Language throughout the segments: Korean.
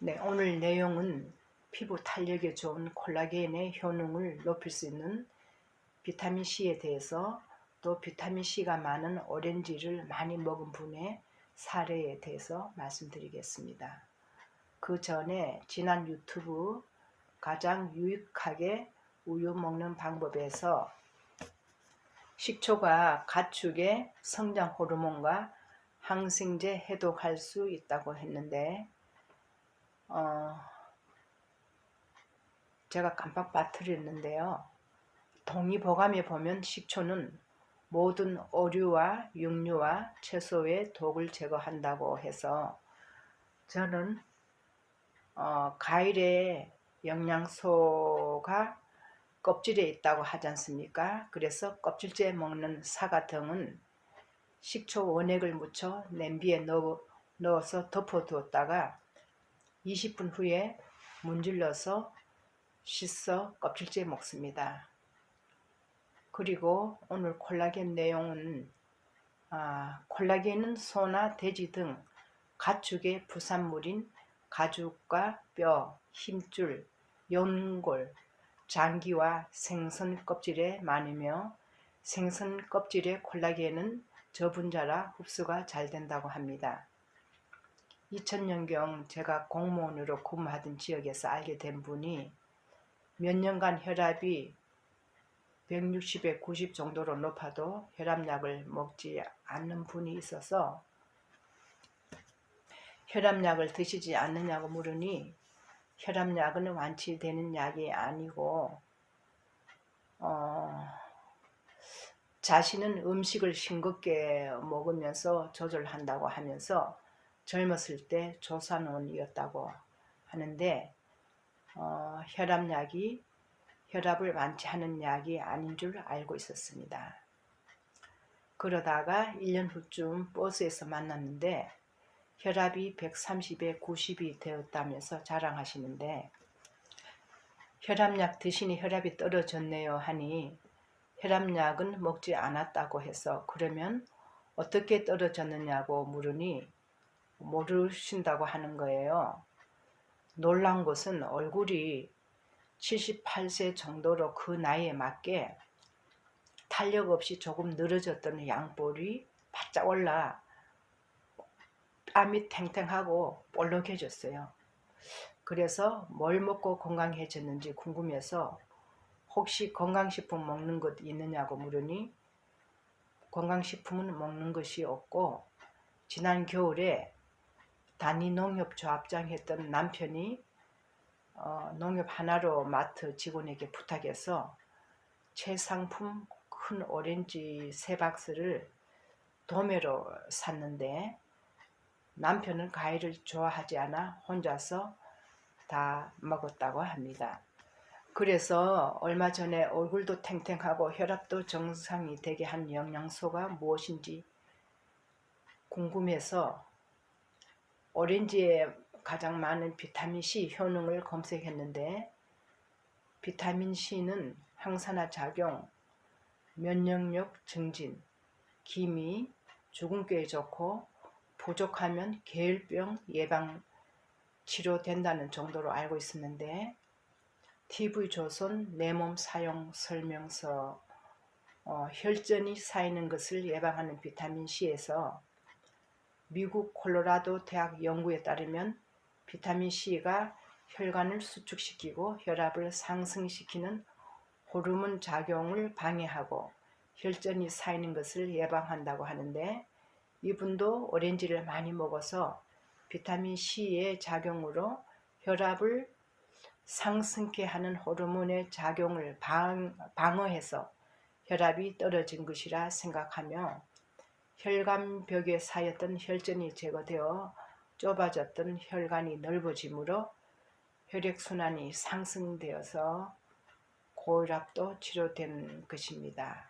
네, 오늘 내용은 피부 탄력에 좋은 콜라겐의 효능을 높일 수 있는 비타민 C에 대해서 또 비타민 C가 많은 오렌지를 많이 먹은 분의 사례에 대해서 말씀드리겠습니다. 그 전에 지난 유튜브 가장 유익하게 우유 먹는 방법에서 식초가 가축의 성장 호르몬과 항생제 해독할 수 있다고 했는데 어, 제가 깜빡 빠뜨렸는데요. 동의보감에 보면 식초는 모든 어류와 육류와 채소의 독을 제거한다고 해서 저는 어, 과일의 영양소가 껍질에 있다고 하지 않습니까? 그래서 껍질째 먹는 사과 등은 식초 원액을 묻혀 냄비에 넣어, 넣어서 덮어 두었다가 20분 후에 문질러서 씻어 껍질째 먹습니다. 그리고 오늘 콜라겐 내용은 아, 콜라겐은 소나 돼지 등 가축의 부산물인 가죽과 뼈, 힘줄, 연골, 장기와 생선 껍질에 많으며 생선 껍질의 콜라겐은 저분자라 흡수가 잘 된다고 합니다. 2000년경 제가 공무원으로 근무하던 지역에서 알게 된 분이 몇 년간 혈압이 160에 90 정도로 높아도 혈압약을 먹지 않는 분이 있어서 혈압약을 드시지 않느냐고 물으니 혈압약은 완치되는 약이 아니고 어, 자신은 음식을 싱겁게 먹으면서 조절한다고 하면서 젊었을 때 조산원이었다고 하는데 어, 혈압약이 혈압을 완치하는 약이 아닌 줄 알고 있었습니다. 그러다가 1년 후쯤 버스에서 만났는데 혈압이 130에 90이 되었다면서 자랑하시는데 혈압약 드시니 혈압이 떨어졌네요 하니 혈압약은 먹지 않았다고 해서 그러면 어떻게 떨어졌느냐고 물으니 모르신다고 하는 거예요. 놀란 것은 얼굴이 78세 정도로 그 나이에 맞게 탄력 없이 조금 늘어졌던 양볼이 바짝 올라 땀이 탱탱하고 볼록해졌어요. 그래서 뭘 먹고 건강해졌는지 궁금해서 혹시 건강식품 먹는 것 있느냐고 물으니 건강식품은 먹는 것이 없고 지난 겨울에 단위 농협 조 합장 했던 남편이 어, 농협 하나로 마트 직원에게 부탁해서 최상품 큰 오렌지 세 박스를 도매로 샀는데 남편은 과일을 좋아하지 않아 혼자서 다 먹었다고 합니다. 그래서 얼마 전에 얼굴도 탱탱하고 혈압도 정상이 되게 한 영양소가 무엇인지 궁금해서 오렌지에 가장 많은 비타민 C 효능을 검색했는데 비타민 C는 항산화 작용, 면역력 증진, 기미, 주근깨에 좋고 부족하면 계열병 예방 치료된다는 정도로 알고 있었는데 TV조선 내 몸 사용 설명서 어, 혈전이 쌓이는 것을 예방하는 비타민 C에서 미국 콜로라도 대학 연구에 따르면 비타민 C가 혈관을 수축시키고 혈압을 상승시키는 호르몬 작용을 방해하고 혈전이 쌓이는 것을 예방한다고 하는데 이분도 오렌지를 많이 먹어서 비타민 C의 작용으로 혈압을 상승케 하는 호르몬의 작용을 방, 방어해서 혈압이 떨어진 것이라 생각하며 혈관벽에 쌓였던 혈전이 제거되어 좁아졌던 혈관이 넓어지므로 혈액순환이 상승되어서 고혈압도 치료된 것입니다.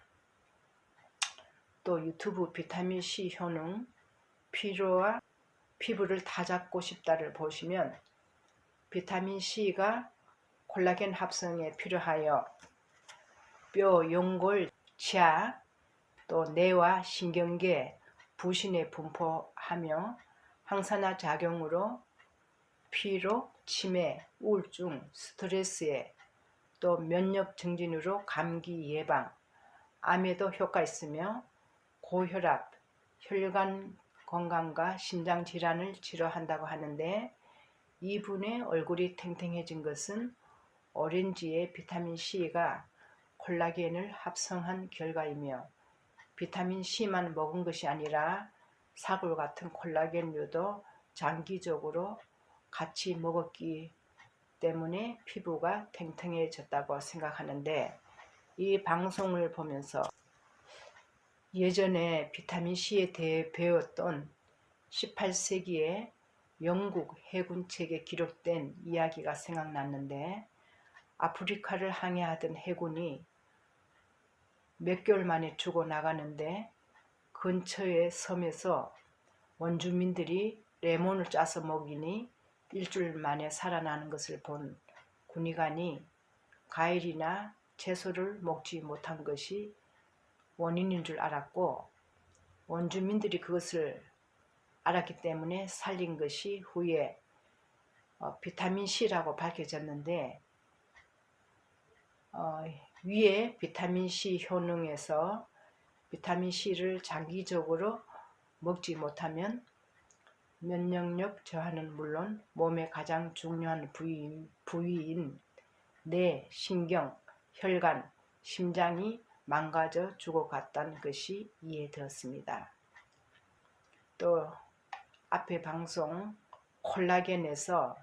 또 유튜브 비타민C 효능 피로와 피부를 다잡고 싶다를 보시면 비타민C가 콜라겐 합성에 필요하여 뼈, 연골, 치아, 또 뇌와 신경계, 부신에 분포하며 항산화 작용으로 피로, 치매, 우울증, 스트레스에 또 면역 증진으로 감기 예방, 암에도 효과 있으며 고혈압, 혈관 건강과 심장 질환을 치료한다고 하는데 이분의 얼굴이 탱탱해진 것은 오렌지의 비타민 C가 콜라겐을 합성한 결과이며 비타민 C만 먹은 것이 아니라 사골 같은 콜라겐류도 장기적으로 같이 먹었기 때문에 피부가 탱탱해졌다고 생각하는데 이 방송을 보면서 예전에 비타민 C에 대해 배웠던 18세기에 영국 해군책에 기록된 이야기가 생각났는데 아프리카를 항해하던 해군이 몇 개월 만에 죽어 나가는데 근처의 섬에서 원주민들이 레몬을 짜서 먹이니 일주일 만에 살아나는 것을 본 군의관이 과일이나 채소를 먹지 못한 것이 원인인 줄 알았고 원주민들이 그것을 알았기 때문에 살린 것이 후에 어, 비타민 C라고 밝혀졌는데 어, 위에 비타민 C 효능에서 비타민 C를 장기적으로 먹지 못하면 면역력 저하는 물론 몸의 가장 중요한 부위인, 부위인 뇌, 신경, 혈관, 심장이 망가져 죽어갔다는 것이 이해되었습니다. 또 앞에 방송 콜라겐에서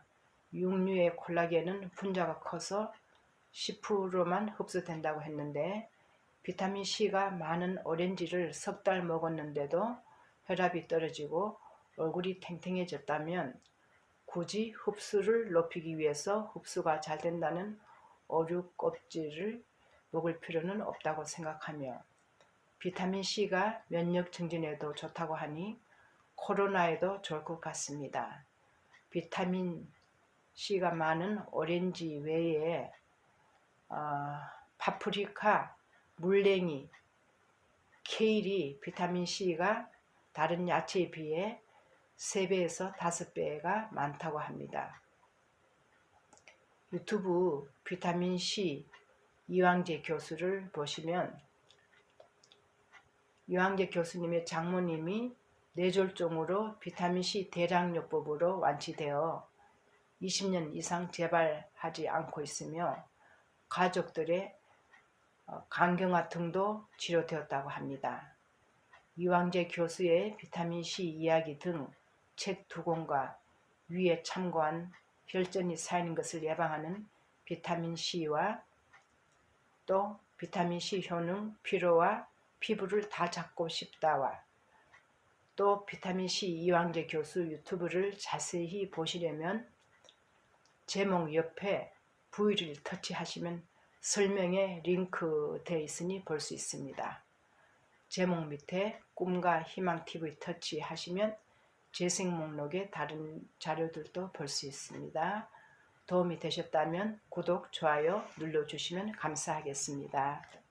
육류의 콜라겐은 분자가 커서 10%만 흡수된다고 했는데 비타민 C가 많은 오렌지를 석 달 먹었는데도 혈압이 떨어지고 얼굴이 탱탱해졌다면 굳이 흡수를 높이기 위해서 흡수가 잘 된다는 어류 껍질을 먹을 필요는 없다고 생각하며 비타민 C가 면역 증진에도 좋다고 하니 코로나에도 좋을 것 같습니다. 비타민 C가 많은 오렌지 외에 어, 파프리카, 물냉이, 케일이 비타민 C가 다른 야채에 비해 3배에서 5배가 많다고 합니다. 유튜브 비타민 C 이왕재 교수를 보시면 이왕재 교수님의 장모님이 뇌졸중으로 비타민C 대량요법으로 완치되어 20년 이상 재발하지 않고 있으며 가족들의 어, 간경화 등도 치료되었다고 합니다. 이왕재 교수의 비타민C 이야기 등 책 두 권과 위에 참고한 혈전이 쌓이는 것을 예방하는 비타민C와 또 비타민C 효능 피로와 피부를 다 잡고 싶다와 또 비타민C 이왕재 교수 유튜브를 자세히 보시려면 제목 옆에 V를 터치하시면 설명에 링크 되어 있으니 볼 수 있습니다. 제목 밑에 꿈과 희망 TV 터치하시면 재생 목록에 다른 자료들도 볼 수 있습니다. 도움이 되셨다면 구독, 좋아요 눌러주시면 감사하겠습니다.